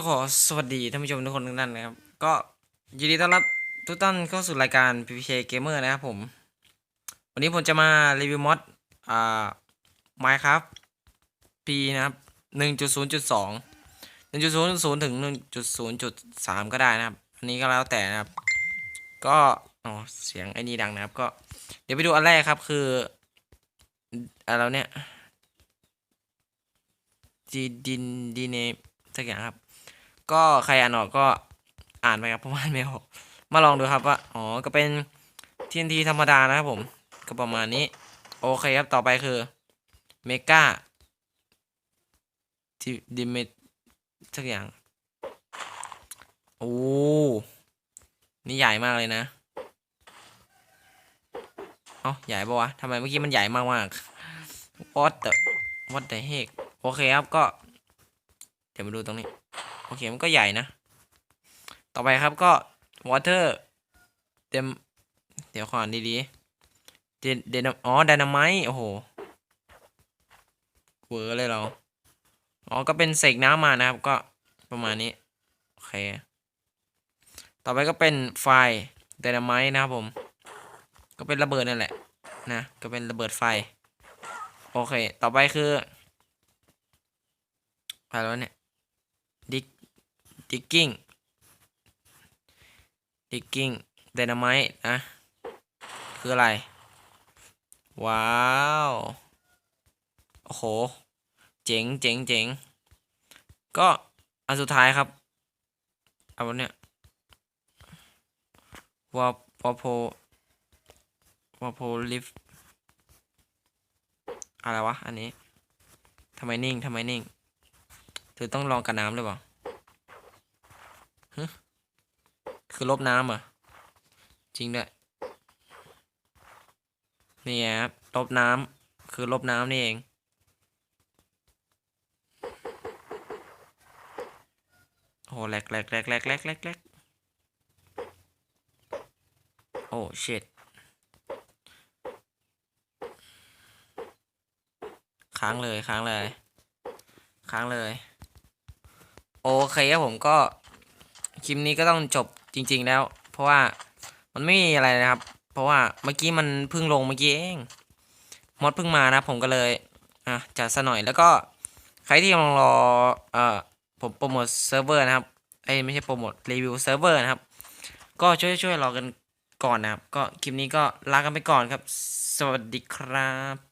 ต้องขอสวัสดีท่านผู้ชมทุกคนทุกท่านนะครับ ก็ยินดีต้อนรับทุกท่านเข้าสู่รายการ PPK Gamer นะครับผม วันนี้ผมจะมารีวิวมอดอ่า Minecraft P นะครับ 1.0.2 1.0.0 ถึง 1.0.3 ก็ได้นะครับ อันนี้ก็แล้วแต่นะครับ ก็อ๋อเสียงไอ้นี่ดังนะครับ ก็เดี๋ยวไปดูอันแรกครับคืออะไรเนี่ยจีดินดีเนสักอย่างครับ ก็ใครอ่านออกก็อ่านไปครับเพราะว่าอ่านไม่ออกมาลองดูครับว่าอ๋อก็เป็น TNT ธรรมดานะครับผม ก็ประมาณนี้ โอเคครับต่อไปคือเมกาที่ดิเมสักอย่าง โอ้นี่ใหญ่มากเลยนะเอ้าใหญ่ปะวะทำไมเมื่อกี้มันใหญ่มากมากๆ what the what the heck โอเคครับก็ เดี๋ยวมาดูตรงนี้ โอเคมันก็ใหญ่นะ ต่อไปครับก็ water เต็มเดี๋ยวขออ่านดีๆเดนเดนอ๋อดนาไมต์โอ้โหเวอร์เลยเราอ๋อก็เป็นเสกน้ำมานะครับก็ประมาณนี้โอเคต่อไปก็เป็นไฟเดนาไมต์นะครับผม ก็เป็นระเบิดนั่นแหละนะก็เป็นระเบิดไฟโอเค ต่อไปคืออะไรวะเนี่ยดิก ดิกกิ้งดิกกิ้งไดนาไมต์นะ คืออะไร ว้าว โอ้โห เจ๋งเจ๋งเจ๋งก็ อันสุดท้ายครับ เอาวะเนี่ยวอวอโพวอโพลิฟอะไรวะ อันนี้ทำไมนิ่งทำไมนิ่ง เธอต้องลองกับน้ำหรือเปล่า คือลบน้ำเหรอะ จริงด้วย นี่ไงครับลบน้ำคือลบน้ำนี่เอง โอ้แหลกแหลกแหลกแหลกแหลกแหลกแหลกโอ้ชิตค้างเลยค้างเลย ค้างเลย โอเคครับผมก็ คลิปนี้ก็ต้องจบจริง ๆ แล้ว เพราะว่ามันไม่มีอะไรนะครับ เพราะว่าเมื่อกี้มันเพิ่งลงเมื่อกี้เองมดเพิ่งมานะผมก็เลยอะจัดซะหน่อยแล้วก็ใครที่กำลังรอเอ่อผมโปรโมทเซิร์ฟเวอร์นะครับเอ้ไม่ใช่โปรโมทรีวิวเซิร์ฟเวอร์นะครับ ก็ช่วยช่วยรอกันก่อนนะครับ ก็คลิปนี้ก็ลากันไปก่อนครับ สวัสดีครับ